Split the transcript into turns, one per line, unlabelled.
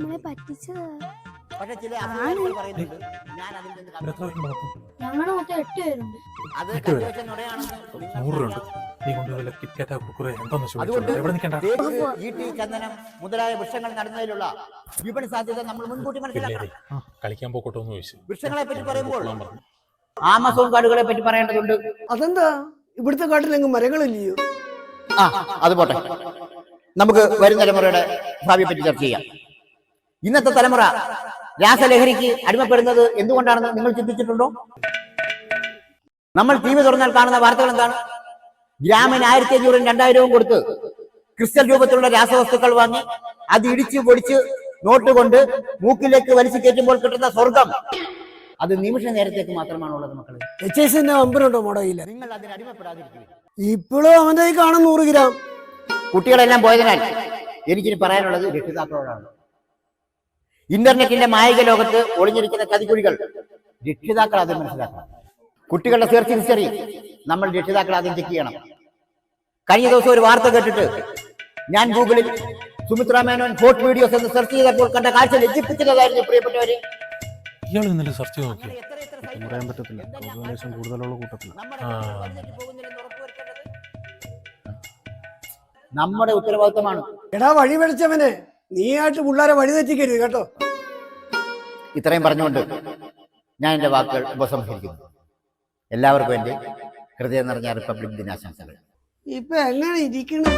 നമ്മളെ പറ്റിച്ചത്.
പക്ഷെ ചില അഭിപ്രായങ്ങൾ പറയുന്നുണ്ട്. ഞാൻ അതിൽ നിന്ന്
ഇവിടെ എത്ര പേരുണ്ട് മൊത്തം?
ഞങ്ങളുടെ മൊത്തം എട്ട് പേരുണ്ട്.
അത്
എട്ട് പേര്.
കൺവേഷൻ നുണയാണെന്ന് നിങ്ങൾ
നൂറ് രൂപ ഉണ്ട് നീ കിറ്റ്കാറ്റാ കുക്കുറേ എന്താന്ന് എവിടെ നിൽക്കണ്ട?
തേക്ക്, ഈട്ടി ചന്ദനം മുതലായ വൃക്ഷങ്ങൾ നടുന്നതിലുള്ള വിപണി സാധ്യത നമ്മൾ മുൻകൂട്ടി
പിള്ളേരെ
മനസ്സിലാക്കണം
ആ, കളിക്കാൻ പോക്കോട്ടോ എന്ന് ചോദിച്ചു.
വൃക്ഷങ്ങളെ പറ്റി പറയുമ്പോൾ
ഞാൻ പറഞ്ഞു.
ആമസോൺ കാടുകളെ പറ്റി പറയേണ്ടതുണ്ട്.
അതെന്താ? ഇവിടുത്തെ കാട്ടിലെങ്ങും മരങ്ങളില്ലയോ?
ആ അത് പോട്ടെ. നമുക്ക് വരും തലമുറയുടെ ഭാവിയെ പറ്റി ചർച്ച ചെയ്യാം. ഇന്നത്തെ തലമുറ രാസലഹരിക്ക് അടിമപ്പെടുന്നത് എന്തുകൊണ്ടാണെന്ന് നിങ്ങൾ ചിന്തിച്ചിട്ടുണ്ടോ? നമ്മൾ ടി വി തുറന്നാൽ കാണുന്ന വാർത്തകൾ എന്താണ്? ഗ്രാമിന് ആയിരത്തി അഞ്ഞൂറും രണ്ടായിരവും കൊടുത്ത് ക്രിസ്റ്റൽ രൂപത്തിലുള്ള രാസവസ്തുക്കൾ വാങ്ങി അത് ഇടിച്ച് പൊടിച്ച് നോട്ട് കൊണ്ട് മൂക്കിലേക്ക് വലിച്ചു കയറ്റുമ്പോൾ കിട്ടുന്ന സ്വർഗം. അത് നിമിഷ നേരത്തേക്ക് മാത്രമാണുള്ളത് മക്കളെ.
എച്ച് എസിന്റെ നമ്പറുണ്ടോ മോടയില്ല
നിങ്ങൾ അതിന് അടിമപ്പെടാതിരിക്കുക.
ഇപ്പോഴും അവന്റെ കയ്യിൽ കാണും നൂറ് ഗ്രാം.
കുട്ടികളെല്ലാം പോയതിനാൽ എനിക്കിനി പറയാനുള്ളത് രക്ഷിതാക്കളോടാണ്. ഇന്റർനെറ്റിന്റെ മായിക ലോകത്ത് ഒളിഞ്ഞിരിക്കുന്ന ചതിക്കുഴികൾ രക്ഷിതാക്കൾ ആദ്യം മനസ്സിലാക്കണം. കുട്ടികളുടെ സെർച്ച് ഹിസ്റ്ററി നമ്മൾ രക്ഷിതാക്കൾ ആദ്യം ചെക്ക് ചെയ്യണം. കഴിഞ്ഞ ദിവസം ഒരു വാർത്ത കേട്ടിട്ട് ഞാൻ ഗൂഗിളിൽ സുമിത്ര മേനോൻ ഫോർട്ട് വീഡിയോസ് എന്ന് സെർച്ച് ചെയ്തപ്പോൾ കണ്ട കാഴ്ച ലജ്ജിപ്പിക്കുന്നതായിരുന്നു പ്രിയപ്പെട്ടവര്.
ഇയാൾ ഇന്നലെ സെർച്ച് ചെയ്ത് നോക്കി
സത്യം പറയാൻ പറ്റത്തില്ല കോർഡിനേഷൻ കൂടുതലുള്ള കൂട്ടത്തില്ല
നമ്മുടെ ഉത്തരവാദിത്തമാണ്.
എടാ വഴി പഠിച്ചവനെ നീയായിട്ട് പിള്ളേരെ വഴി തെറ്റിക്കരുത് കേട്ടോ.
ഇത്രയും പറഞ്ഞുകൊണ്ട് ഞാൻ എന്റെ വാക്കുകൾ ഉപസംഹരിക്കുന്നു. എല്ലാവർക്കും എന്റെ ഹൃദയം നിറഞ്ഞ റിപ്പബ്ലിക് ദിനാശംസകൾ.
ഇപ്പൊ എങ്ങനെ ഇരിക്കുന്നു